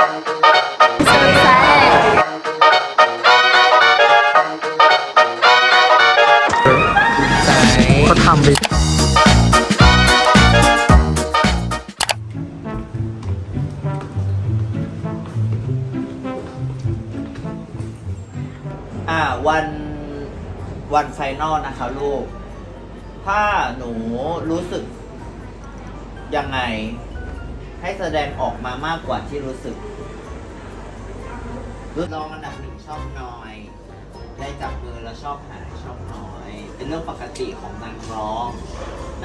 เขาทำไปอ่าวันวันไฟนอลนะคะลูก ถ้าหนูรู้สึกยังไง ให้แสดงออกมามากกว่าที่รู้สึกรู้รองอันดับหนึ่งชอบน้อย ได้จับมือแล้วชอบหายชอบน้อย เป็นเรื่องปกติของนางร้อง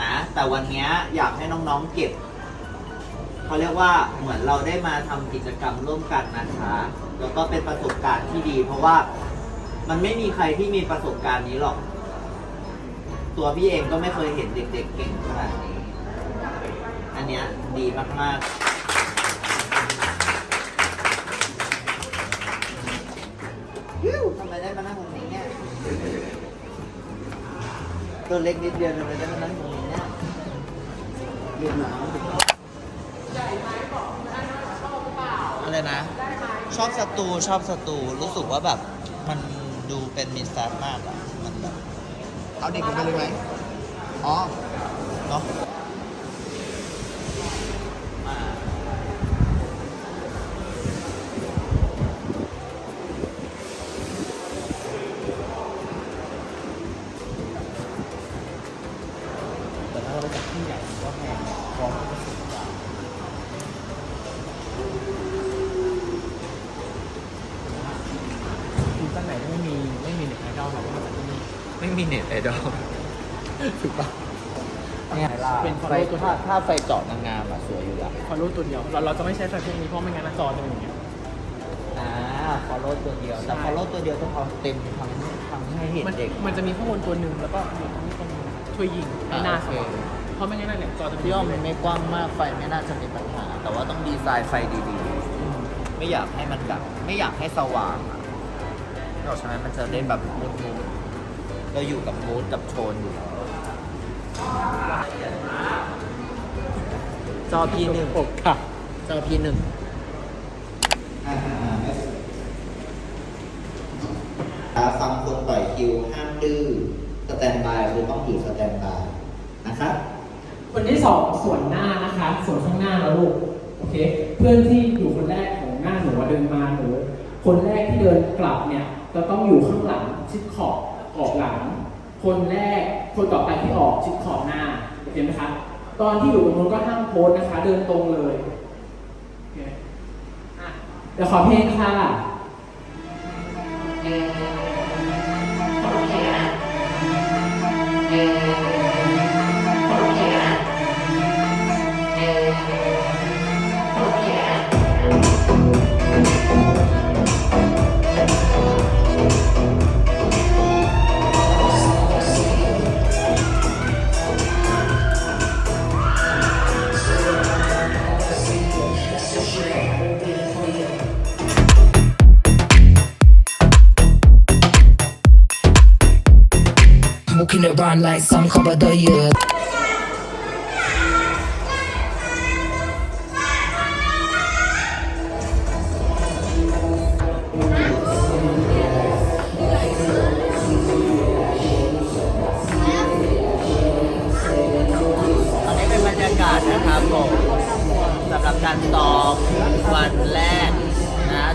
นะ แต่วันนี้อยากให้น้องๆเก็บเขาเรียกว่าเหมือนเราได้มาทำกิจกรรมร่วมกันนะคะ แล้วก็เป็นประสบการณ์ที่ดี เพราะว่ามันไม่มีใครที่มีประสบการณ์นี้หรอก ตัวพี่เองก็ไม่เคยเห็นเด็ก ๆ เก่งขนาดนี้ นเนี้ยดีมากๆฮิ้วทำไมได้มานั่งตรงนี้เนี่ย ตัวเล็กนิดเดียวทำไมได้มานั่งตรงนี้เนี่ยเรียนน้ำอะไรนะ ชอบสตูชอบสตูรู้สึกว่าแบบ มันดูเป็นมิสแซฟมากอะมันแบบเอาเด็กลงไปเลยไหมอ๋อเนาะ ไหนที่ไม่มีไม่มีเน็ตไอดอลเราก็มาจากที่นี่ไม่มีเน็ตไอดอลถูกปะเนี่ยเป็เป็นนไฟไฟตัวถ้าถ้าไฟเจาะนางงามอะสวยอยู่แล้วฟอลโล่ตัวเดียวเราเราจะไม่ใช้ไฟพวกนี้เพราะไม่งั้นหน้าจอจะเป็นอย่างเงี้ยอ่า follow ตัวเดียวแต่ใช่ follow ตัวเดียวต้องเอาเต็มทำให้ทำให้เห็นมันเด็ก มันจะมีข้างบนตัวหนึ่งแล้วก็อยู่ตรงนี้ตรงช่วยยิงให้หน้าสว่างอ่าโอเคเพราะไม่งั้นเนี่ยจอจะเป็นพี่อ้อมมันไม่กว้างมากไฟไม่น่าจะมีปัญหา แต่ว่าต้องดีไซน์ไฟดีๆ ไม่อยากให้มันแบบไม่อยากให้สว่างอะ เพราะฉะนั้นมันจะได้แบบมูดมูดเราอยู่กับมูดกับโทนอยู่แล้วจอพีหนึ่งอบค่ะ จอพีหนึ่งฟังคนต่อยคิวห้ามดื้อสแตนบายคือต้องอยู่สแตนบายนะครับคนที่สองส่วนหน้านะคะส่วนข้างหน้านะลูกโอเค เพื่อนที่อยู่คนแรกของหน้าหนูเดินมาหนูคนแรกที่เดินกลับเนี่ย จะต้องอยู่ข้างหลังชิดขอบออกหลัง คนแรกคนต่อไปที่ออกชิดขอบหน้าเห็นไหมคะตอนที่อยู่บนนู้นก็ห้ามโพสนะคะ เดินตรงเลยเดี๋ยวขอเพลงค่ะเอ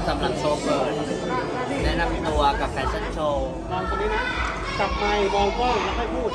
สำหรับโชว์เปิดแนะนำตัวกับแฟชั่นโชว์มองตรงนี้นะ จับไมค์มองกล้องแล้วค่อยพูด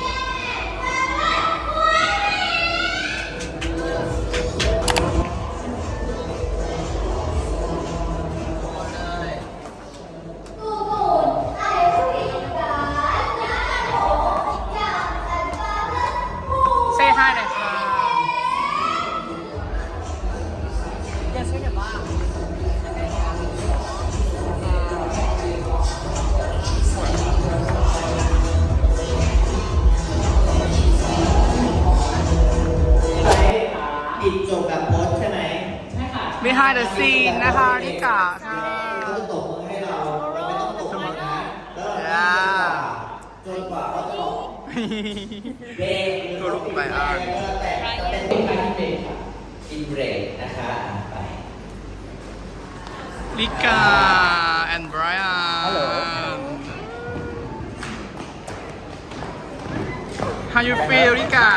Lika and Brian Hello. How you feel Lika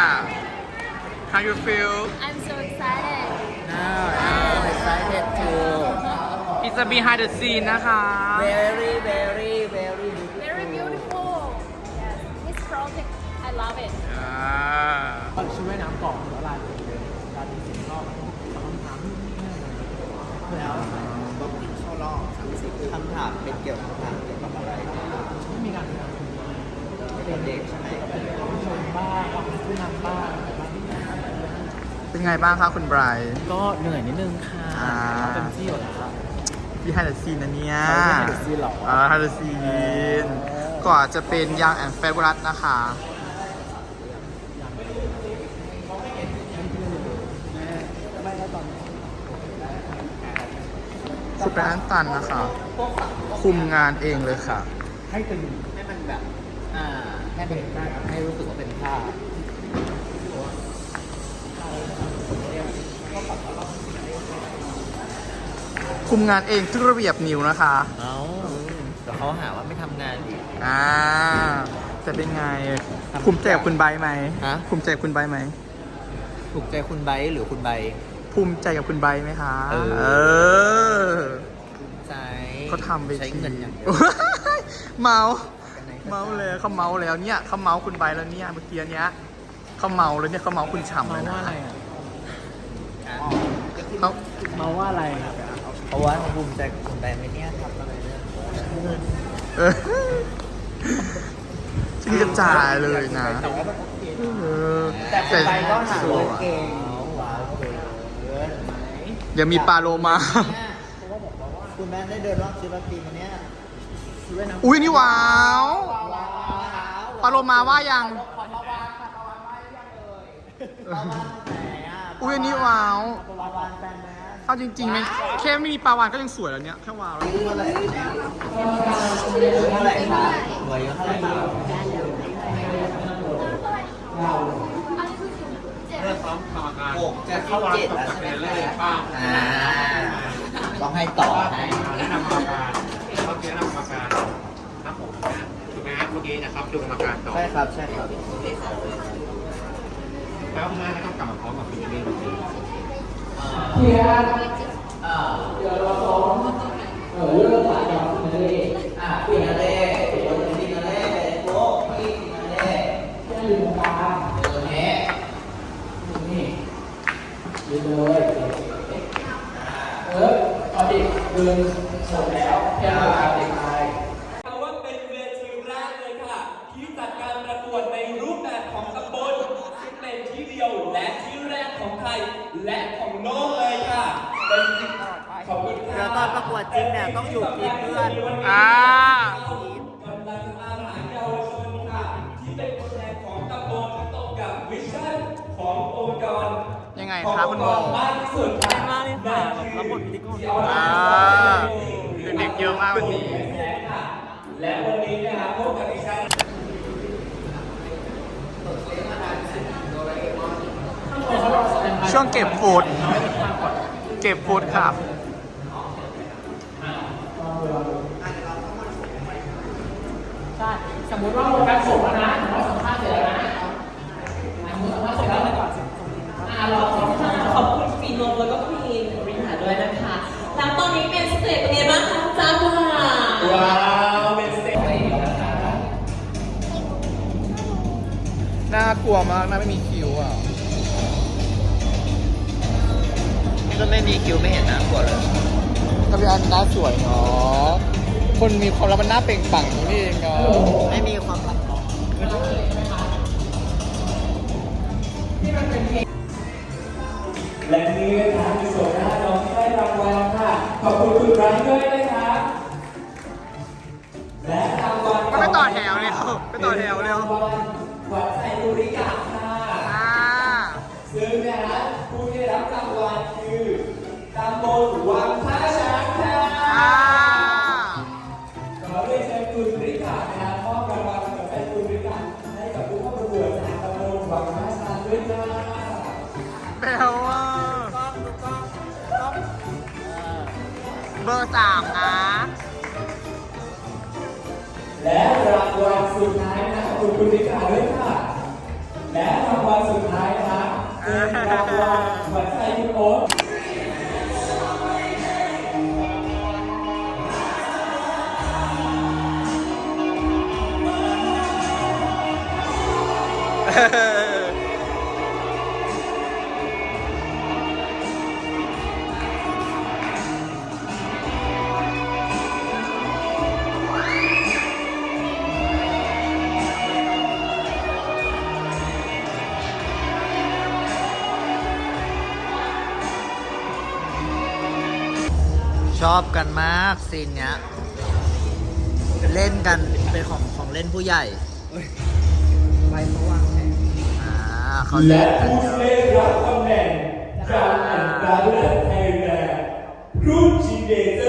How you feel I'm so excited. Now I'm excited too It's a behind the scene นะคะ very very very beautiful Very beautiful. Yes. This project, I love it. อ่า ชุดว่ายน้ำก่อน ถามเป็นเกี่ยวกับคำถามเกี่ยวกับอะไรไม่มีการทเป็นเด็กใช่ไหมำชมบ้างออกผู้นำบ้างเป็นไงบ้างคะคุณไบรท์ก็เหนื่อยนิดนึงค่ะอ่าเต็มที่อยู่แล้ว behind the scene นะเนี่ยใช่ behind the scene เหรออ่า behind the scene ก่อนจะเป็นยังแอนเฟเวอรัสนะคะคุณเป็นอันตันนะคะ คุมงานเองเลยค่ะ ให้ตึงให้มันแบบ อ่าให้มันให้รู้สึกว่าเป็นผ้าคุมงานเองทุกระเบียบนิ้วนะคะ เอ้าเดี๋ยวเขาหาว่าไม่ทำงานอีก อ่า จะเป็นไงภูมิใจกับคุณไบร์ทไหมฮะ ภูมิใจกับคุณไบร์ทไหม ถูกใจคุณไบร์ทหรือคุณใบภูมิใจกับคุณไบร์ทไหมคะ เออ เออใจ เขาทำไปใช้ทีเงินอย่างเดียวเมา เมาเลยเขาเมาแล้วเนี่ยเขาเมาคุณไบร์ทแล้วเนี่ยเมื่อกี้เนี้ยเขาเมาแล้วเนี่ยเขาเมาคุณฉ่ำเลเมายนะว่าอะไรอะเขาเมาว่าอะไรอะเพราะว่าเขาภูมิใจกับคุณใบไหมเนี่ยทำอะไรเนี่ยเออชื่อกระจายเลยนะเออแต่คุณใบก็หาสเงิวยนเก่งว้าวเก่งอย่ามีปลาโลมา คุณแม่ได้เดินรอบศิลปินวันเนี้ยอุ้ยนี่ว้าวว้าวปลาโลมาว่ายังอุ้ยอันนี้ว้าวปลาวานแฟนแมนเอาจริงๆไหมแค่ไม่มีปลาวานก็ยังสวยแล้วเนี่ยแค่ว้าวแล้วอายุเท่าไหร่อายุเท่าไหร่คะหน่วยอายุเท่าไหร่คะหกจะเข้าเจ็ดแล้วใช่ไหมคะอ่า ต้องให้ต่อให้แนะนำกรรมการเขาแนะนำกรรมการครับผมนะถูกไหมครับเมื่อกี้นะครับดูกรรมการต่อใช่ครับใช่ครับแล้วหน้าก็ต้องกลับมาพร้อมกับฟิลลิ่งเพียรอ่าเดี๋ยวเราซ้อมเออเรื่องหลายอย่างที่มันเลยอ่าฟินาเล่ฟินาเล่โป๊ะพี่ฟินาเล่แค่ลืมตาตัวนี้นี่ยืนเลยเอ อเอาดิเดินหมดแล้วแค่ลืมตาเด็กชายถือว่าเป็นเวทีแรกเลยค่ะ ที่จัดการประกวดในรูปแบบของตำบลซึ่งเป็นที่เดียวและที่แรกของไทยและของโลกเลยค่ะเป็นขอบคุณค่ะ เดี๋ยวตอนประกวดจริงเนี่ยต้องอยู่ทีมเพื่อน อ่า ยังไงคะคุณโมมากที่สุดค่ะมากเลยค่ะรับบทพิธีกรอ่าเด็กๆเยอะมากวันนี้ และวันนี้นะครับพบกับดิฉันช่วงเก็บฟูดเก็บฟูดครับใช่สมมติว่าโฟกัสจบแล้วนะสมมติว่าสัมภาษณ์เสร็จแล้วนะสมมติสัมภาษณ์เสร็จแล้วก่อนอ่าเราขอบคุณข อบคุณฟีโนแล้วก็พี่บริหารด้วยนะคะ แล้วตอนนี้เป็นสเตจเป็นไงบ้างคะจ้าค่ะว้าวเป็นสเตจน่ากลัวมากน่าไม่มีคิวอะนี่ก็ไม่มีคิวไม่เห็นน่ากลัวเลยก็เป็นอันน่าสวยเนาะคนมีความรักมันน่าเปล่งปลั่งอย่างนี้เองเนาะไม่มีความรักหรอก และนี่ก็คือส่วนหน้าน้องที่ได้รางวัลค่ะ ขอบคุณคุณไบรท์ด้วยนะคะและรางวัลก็ไปต่อแถวเร็วไปต่อแถวเร็วหวัดใจบุริกะค่ะ อ่า ซึ่งนะฮะผู้ที่ได้รับรางวัลคือตำบลวังท่าช้างค่ะ บอร์สามนะ และรางวัลสุดท้ายนะขอบคุณคุณนิกาด้วยค่ะ และรางวัลสุดท้ายนะเป็นรางวัลหัวใจคุณโอ๊ต ชอบกันมากซีนเนี้ย เล่นกันเป็นของของเล่นผู้ใหญ่ไปเขาวางแผนอ่าเขาเล่นกันเยอะได้รับตำแหน่งการอันดับเลไทยแลนด์รูปชีเดเจอร์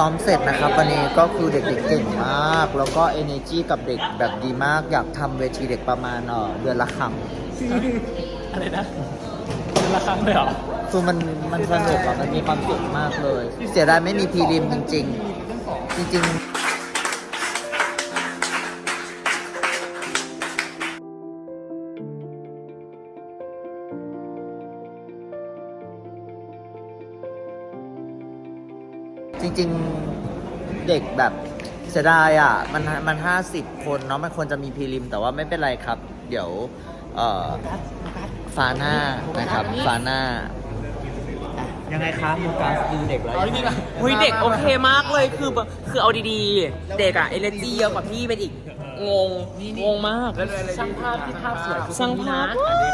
ซ้อมเสร็จนะครับวันนี้ก็คือเด็กๆเก่งมาก แล้วก็ energy กับเด็กแบบดีมาก อยากทำเวทีเด็กประมาณเออเดือนละครั้งอะไรนะเป็นละครั้งเลยเหรอ คือมันมันสนุกอะมันมีความสุขมากเลย เสียดายไม่มีพรีริมจริง ๆ จริง ๆ ริง ๆ เด็กแบบเสียดายอะ มันมันห้าสิบคนเนาะมันควรจะมีพรีริม แต่ว่าไม่เป็นไรครับ เดี๋ยว เอ่อฟาหน้านะครับฟาหน้า ยังไงครับโมกัสดูเด็กแล้วเอาจริงๆอะเฮ้ยเด็กโอเคมากเลยคือแบบคือเอาดีๆ เด็กอะเอเนจีเยอะกว่าพี่เป็นอีก งง งงมากช่างภาพที่ภาพสวยคือช่างภาพคนนี้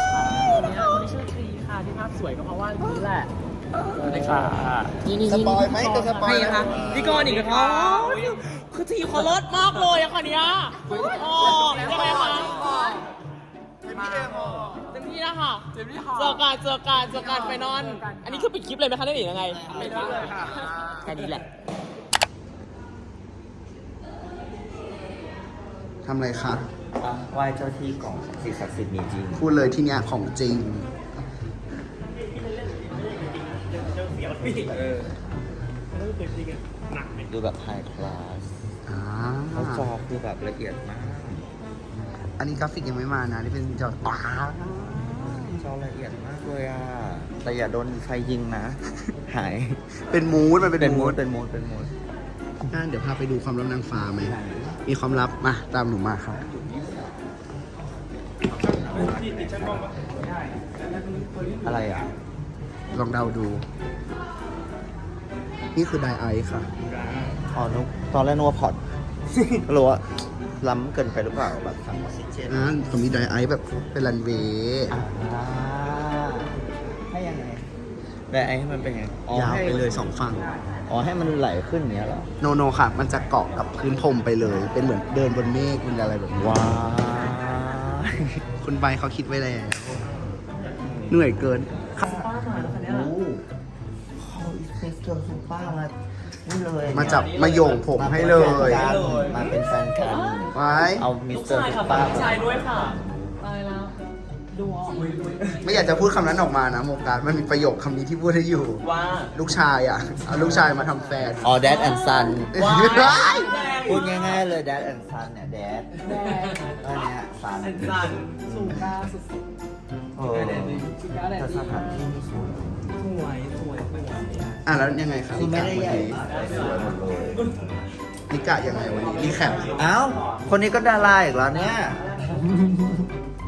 นะคนนี้ชื่อทรีค่ะที่ภาพสวยก็เพราะว่านี่แหละ สวัสดีค่ะนี่นี่สปอยไหมจะสปอยนี่นะคะพี่กรณ์อีกนะคะคือทีมเขาเลิศมากเลยอะค่ะเนี้ยอ๋อยังไงคะเต็มที่นะคะเจอกันเจอกันเจอกันไปนอน อันนี้คือปิดคลิปเลยไหมคะได้หรือยังไงไม่ได้เลยค่ะแค่นี้แหละ ทำอะไรคะ ไหว้เจ้าที่ของสิ่งศักดิ์สิทธิ์มีจริง พูดเลยที่เนี้ยของจริง ดูแบบไฮคลาสอ่าเขาจอคือแบบละเอียดมากอันนี้กราฟิกยังไม่มานะนี่เป็นจอว้าจอละเอียดมากเลยอะแต่อย่าโดนไฟยิงนะ หายเป็นมูดมันเป็นเป็นมูดดเป็นมูดเป็นมูดงั้นเดี๋ยวพาไปดูความลับนางฟ้าไหมมีความลับมาตามหนูมาครับอะไรอะ ลองเดาดู นี่คือไดไอซ์ค่ะอ๋อนุกตอนแรกนึกว่าพอดก็รู้ว่าล้ำเกินไปหรือเปล่าแบบสั่งออกซิเจนอ่าเขามีไดไอซ์แบบเป็นรันเวย์อ่าให้ยังไงแต่ไอ้ให้มันเป็นไงอ๋อยาวให้ไปเลยสองฝั่งอ๋อให้มันไหลขึ้นอย่างเนี้ยเหรอโนโนค่ะ มันจะเกาะกับพื้นพรมไปเลย เป็นเหมือนเดินบนเมฆเป็นอะไรแบบนี้ว้าวคุณใบเขาคิดไว้แล้วเหนื่อยเกิน อิสเตอร์ซูป้ามานี่เลยมาจับมาโยงผมให้เลยมาเป็นแฟนกันไว้เอามิสเตอร์ซูป้าชายด้วยค่ะตายแล้วดูออกไม่อยากจะพูดคำนั้นออกมานะโมกาสมันมีประโยคคำนี้ที่พูดให้อยู่ว่าลูกชายอะเอาลูกชายมาทำแฟนอ๋อ dad and son ว้ายพูดง่ายๆเลย dad and son เนี่ย dad อันเนี้ย son สันสูงกล้าสุดโอ้แต่สถานที่นี่สวย อะแล้วยังไงครับคือไม่ได้ใหญ่วันนี้มากแต่สวยหมดเลยนิกะยังไงวันนี้รีแคปเอ้า คนนี้ก็ดาราอีกแล้วเนี่ย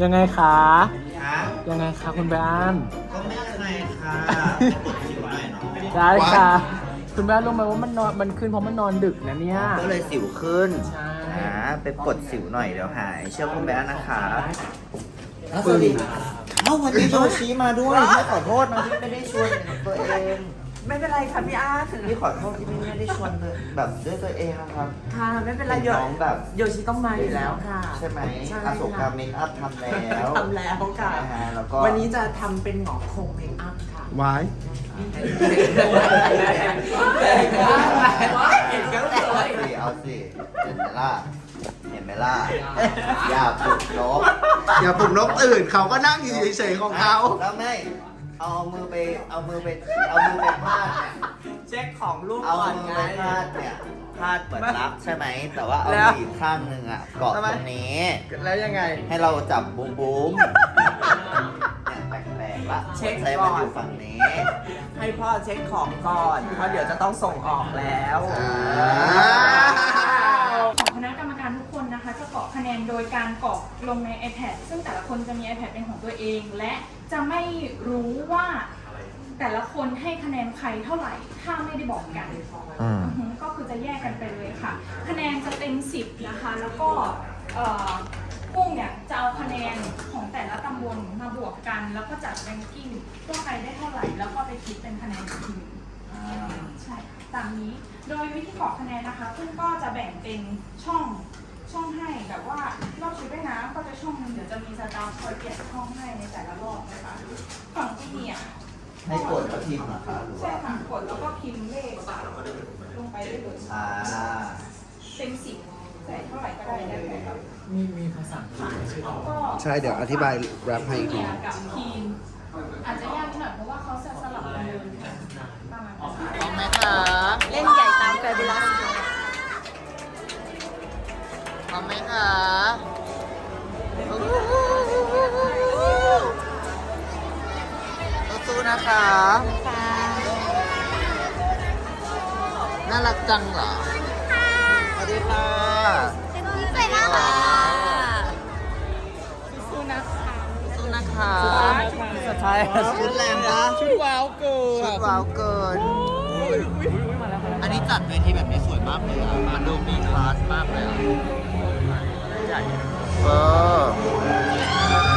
ยังไงคะฮะยังไงคะคุณแบนก็ไม่ใครค่ะกดสิวหน่อยเนาะได้ค่ะ คุณแบนรู้ไหมว่ามันนอนมันขึ้นเพราะมันนอนดึกนะเนี่ย ก็เลยสิวขึ้นใช่อ่าไปกดสิวหน่อยเดี๋ยวหาย เชื่อคุณแม่นะคะปึ้งเอ้าวันนี้โยชิมาด้วยพี่ขอโทษนะที่ไม่ได้ชวนตัวเอง ไม่เป็นไรค่ะพี่อาร์ตพี่ขอโทษที่ไม่ได้ชวนแบบด้วยตัวเองนะครับ ค่ะ ไม่เป็นไรเห็นโยน้องแบบ โยชิต้องมาอยู่แล้วค่ะ ใช่ไหมใช่อโศกาค่ะเมคอัพทำแล้วทำแล้วค่ะใช่ไหมฮะแล้วก็วันนี้จะทำเป็นหงอคงเมคอัพค่ะ วายเห็นกันเลยเอาสิเอาสิเห็นไหมล่ะเห็นไหมล่ะอย่าปลุกนกอย่าปลุกนกตื่นเขาก็นั่งอยู่เฉยๆของเขาแล้วไม่ เอามือไปเอามือไปเอามือไปพาดเนี่ยเช็คของลูกเอาก่อนมือไง ไปพาดเนี่ยพาดเหมือนรับใช่ไหมแต่ว่าเอาแล้ว มืออีกข้างหนึ่งอะเกาะทำไมตรงนี้ แล้วยังไง ให้เราจับบูมบูมเนี่ยแปลกๆละเช็คใช้ก่มัอนนอยู่ฝั่งนี้ให้พ่อเช็คของก่อน เพราะเดี๋ยวจะต้องส่งออกแล้วของคณะกรรมการทุกคนนะคะ จะกรอกคะแนนโดยการกรอกลงใน iPad ซึ่งแต่ละคนจะมี iPad เป็นของตัวเอง และ จะไม่รู้ว่าแต่ละคนให้คะแนนใครเท่าไหร่ ถ้าไม่ได้บอกกันอืม อือฮึก็คือจะแยกกันไปเลยค่ะ คะแนนจะเต็ม10นะคะ แล้วก็เอ่อกุ้งเนี่ยจะเอาคะแนนของแต่ละตำบลมาบวกกัน แล้วก็จัดแรงกิ้งว่าใครได้เท่าไหร่ แล้วก็ไปคิดเป็นคะแนนอีกทีหนึ่ง ใช่ตามนี้ โดยวิธีกรอกคะแนนนะคะซึ่งก็จะแบ่งเป็นช่อง ช่องให้แบบว่ารอบชุดว่ายน้ำก็จะช่องหนึงเดี๋ยวจะมีสตาฟคอยเปลี่ยนช่องให้ในแต่ละรอบนะคะฝั่งที่เนี่ยให้กดแล้วทีมเหรอครับหรือใช่ว่าค่ะกดแล้วก็พิมพ์เลขลงไปได้เลยอ่าเต็มสิบใส่เท่าไหร่ก็ได้ได้เลยครับมีมีภาษาไทยชื่อแล้วก็ใช่เดี๋ยวอธิบายแรปให้อีกที เนี่ยกับทีมอาจจะยากนิดหน่อยเพราะว่าเขาจะสลับกันเดินประมาณนั้น พร้อมไหมคะ เล่นใหญ่ตามแฟบูลัสพร้ ไหมคะสู้ๆนะคะ น่ารักจังเหรอ สวัสดีค่ะสวยมากค่ะสู้นะคะสุดท้ายชุดแรงปะชุดว้าวเกินชุดว้าวเกิน อันนี้จัดเวทีแบบนี้สวยมากเลยอะ มันดูมีคลาสมากเลยอะ ใหญ่ เออ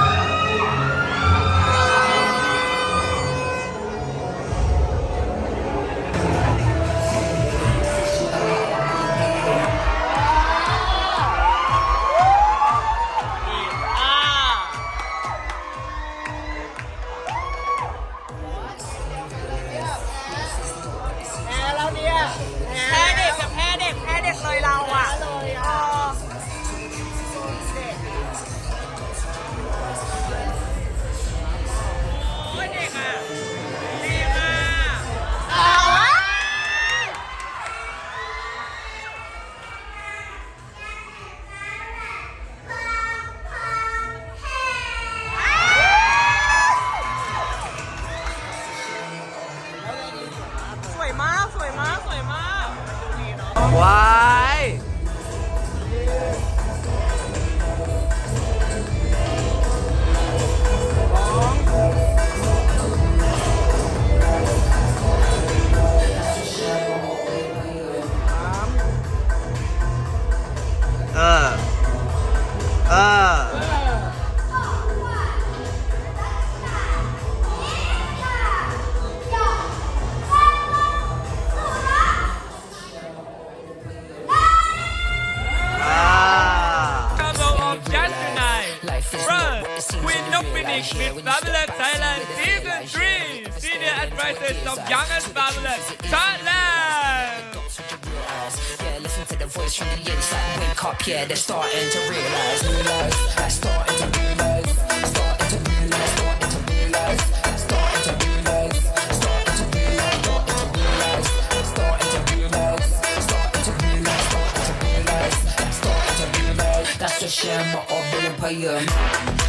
the from the inside. Wake up, yeah, they're starting to realize. Realize, starting to realize. Starting to realize, starting to realize. Starting to realize, starting to realize, starting to realize. Starting to realize, starting to realize. That's a shame of the empire. Rika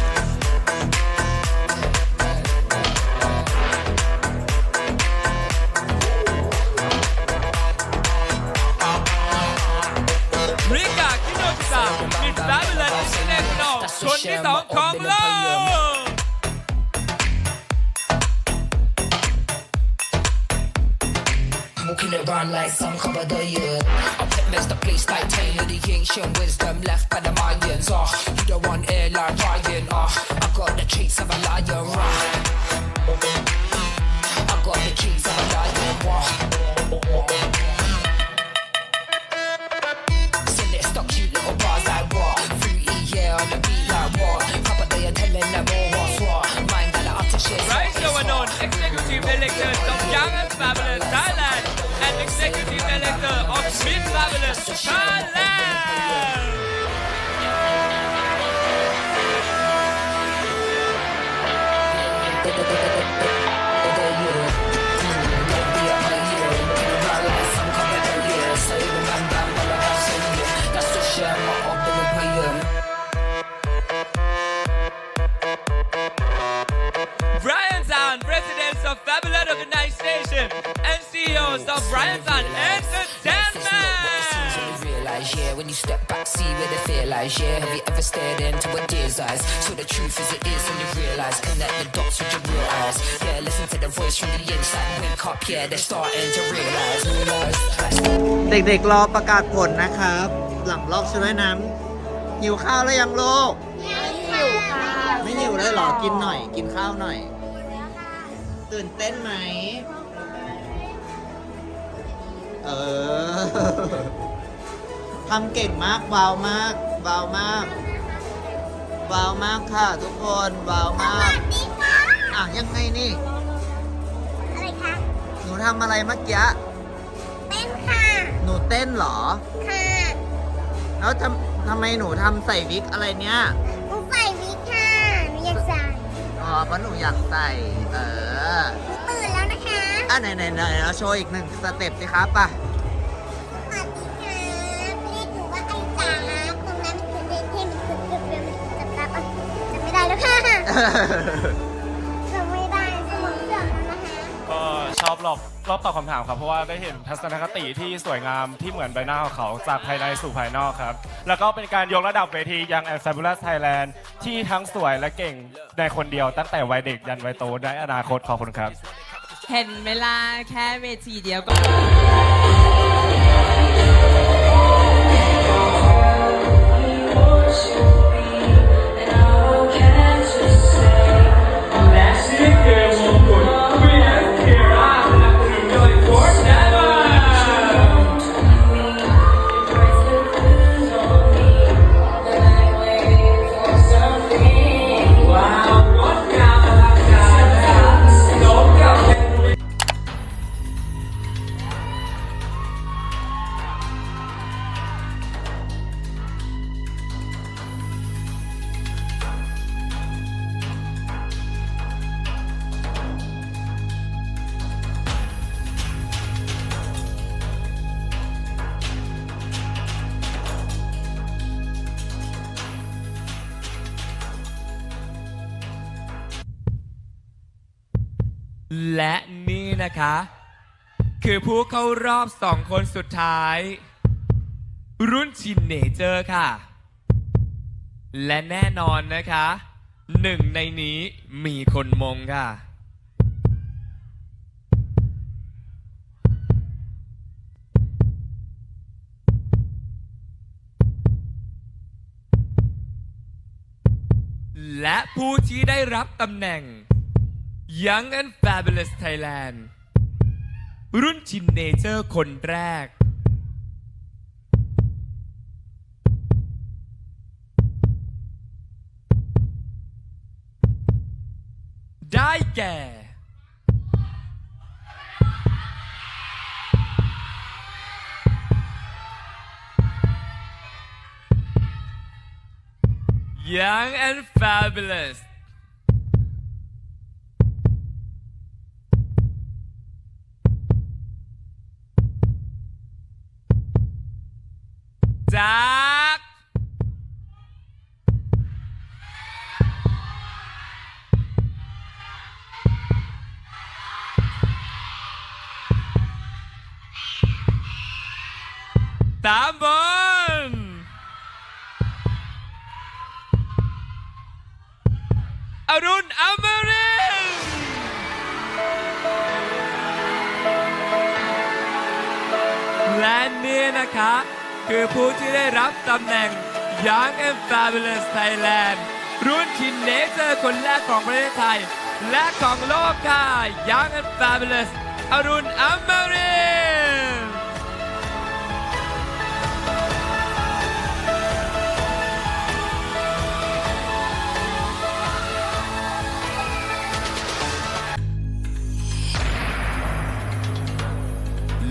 She's on cover. Walking around like some cover the year. I witnessed the place like Taylor, the ancient wisdom left by the Mayans. Oh, you don't want airline Ryan. Oh, I got the traits of a lion. Oh. Yeah, when you step back, see where the fear lies, yeah. Have you ever stared into a deer's eyes? So the truth is, it is, and you realize, connect the dots with your real eyes. Yeah, listen to the voice from the inside, wake up, yeah, they're starting to realize, realize. เด็กๆรอประกาศผลนะครับ หลังรอบชุดว่ายน้ำหิวข้าวแล้วยังลูกหิวค่ะไม่หิวเลยเหรอกินหน่อย กินข้าวหน่อย ตื่นเต้นไหม เออทำเก่งมากวาวมากวาวมากวาวมากค่ะทุกคนวาวมากอะยังไงนี่ อะไรคะ หนูทำอะไรเมื่อกี้เต้นค่ะ หนูเต้นเหรอ ค่ะ แล้วทำทำไมหนูทำใส่วิกอะไรเนี้ยหนูใส่วิกค่ะหนูอยากใส่อ๋อเพราะหนูอยากใส่ เออหนูตื่นแล้วนะคะ อะไหนไหนไหนเราโชว์อีกหนึ่งสเต็ปสิครับป่ะ ค่ะจำไม่ได้สมองเสื่อมแล้วนะคะก็ชอบรอบรอบตอบคำถามครับ เพราะว่าได้เห็นทัศนคติที่สวยงามที่เหมือนใบหน้าของเขาจากภายในสู่ภายนอกครับ แล้วก็เป็นการยกระดับเวทียังแอนด์ Fabulous Thailand ที่ทั้งสวยและเก่งในคนเดียวตั้งแต่วัยเด็กยันวัยโตในอนาคตขอบคุณครับ เห็นเวลาแค่เวทีเดียวก็ คะ คือผู้เข้ารอบสองคนสุดท้าย รุ่นชินเนเจอร์ค่ะ และแน่นอนนะคะหนึ่งในนี้มีคนมงค่ะ และผู้ที่ได้รับตำแหน่ง Young and Fabulous Thailand รุ่นชินเนเจอร์คนแรก ได้แก่ Young and Fabulous ตามบนอรุณอมรินทร์แลและนี่นะคะ คือผู้ที่ได้รับตำแหน่ง Young and Fabulous Thailand รุ่นชินเนเจอร์คนแรกของประเทศไทย และของโลกค่ะ Young and Fabulous อรุณอมริน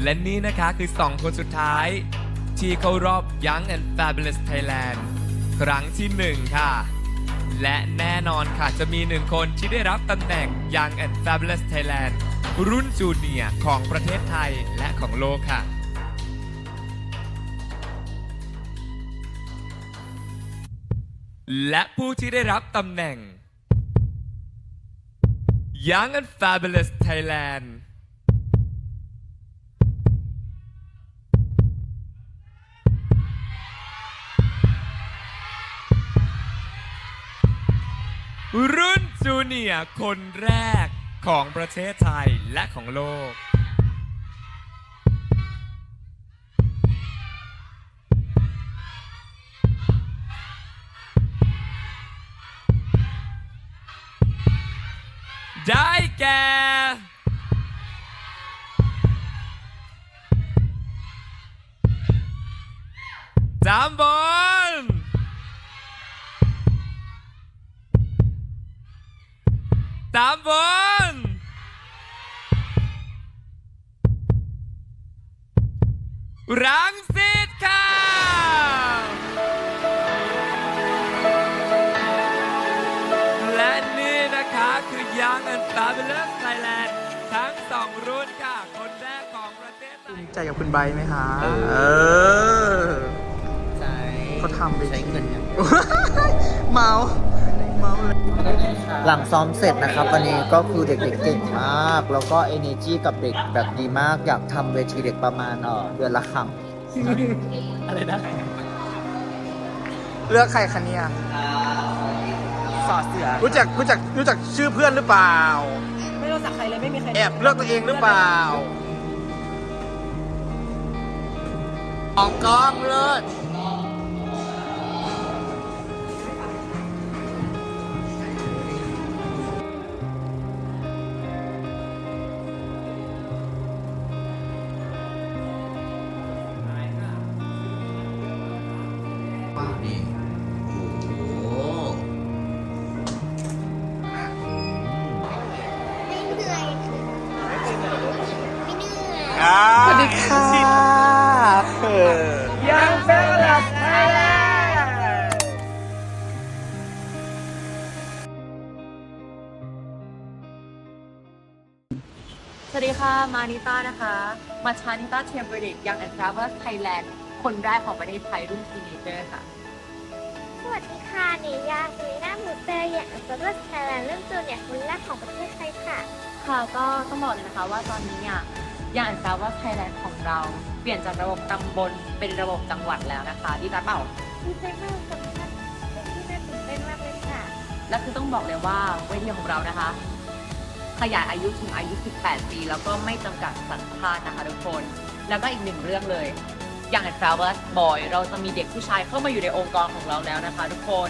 และนี่นะคะคือ 2 คนสุดท้าย ที่เข้ารอบ Young and Fabulous Thailand ครั้งที่ 1 ค่ะ และแน่นอนค่ะจะมีหนึ่งคนที่ได้รับตำแหน่ง Young and Fabulous Thailand รุ่นจูเนียร์ของประเทศไทยและของโลกค่ะ และผู้ที่ได้รับตำแหน่ง Young and Fabulous Thailand รุ่นจูเนียร์คนแรกของประเทศไทยและของโลก ได้แก่จามบอ รังสิตค่ะ และนี่นะคะคือ Young and Fabulous Thailand ทั้งสองรุ่นค่ะ คนแรกของประเทศไทย ใจกับคุณไบร์ทไหมคะ เออ เออ ใช่เขาทำไป ใช้เงินอย่างเมาเมาเลย หลังซ้อมเสร็จนะครับ วันนี้ก็คือเด็กๆเก่งมาก แล้วก็ energy กับเด็กแบบดีมากอยากทำเวทีเด็กประมาณเออเดือนละครั้งอะไรนะเลือกใครคะเนี่ยสอเสือรู้จักรู้จักรู้จักชื่อเพื่อนหรือเปล่า ไม่รู้จักใครเลยไม่มีใครแอบเลือกตัวเองหรือเปล่าอองกล้องเลิศานิต้านะคะ มาชานิต้าเทียมเบรดยังแอนทราเวอร์ไทยแลนด์คนแรกของประเทศไทยรุ่นทีนีเจอร์ค่ะ สวัสดีค่ะเนยาสุรินาหมูเตยอย่างอัลฟาเบอร์ไทยแลนด์เริ่มจูเนียร์คนแรกของประเทศไทยค่ะ ค่ะก็ต้องบอกเลยนะคะว่าตอนนี้เนี่ยยังแอนทราเวอร์ไทยแลนด์ของเราเปลี่ยนจากระบบตำบลเป็นระบบจังหวัดแล้วนะคะดีจ้าเปล่าดีใจมากกับท่านเป็นที่น่าตื่นเต้นมากเลยค่ะ และคือต้องบอกเลยว่าเวทีของเรานะคะ ขยายอายุถึงอายุ 18 ปี แล้วก็ไม่จำกัดสัญชาตินะคะทุกคน แล้วก็อีกหนึ่งเรื่องเลย อย่าง Travels Boy เราจะมีเด็กผู้ชายเข้ามาอยู่ในองค์กรของเราแล้วนะคะทุกคน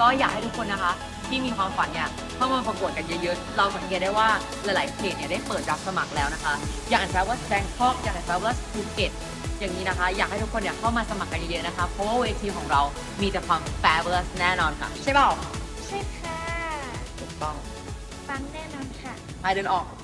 ก็อยากให้ทุกคนนะคะ ที่มีความฝันเนี่ยเข้ามาประกวดกันเยอะๆ เราสังเกตได้ว่าหลายๆเพจเนี่ยได้เปิดรับสมัครแล้วนะคะ อย่าง Travels Bangkok อย่าง Travels Phuket อย่างนี้นะคะ อยากให้ทุกคนเนี่ยเข้ามาสมัครกันเยอะๆนะคะ เพราะว่าเวทีของเรามีแต่ความ fabulous แน่นอนค่ะ ใช่เปล่าใช่ค่ะถูกต้อง ฟังแน่น อนค่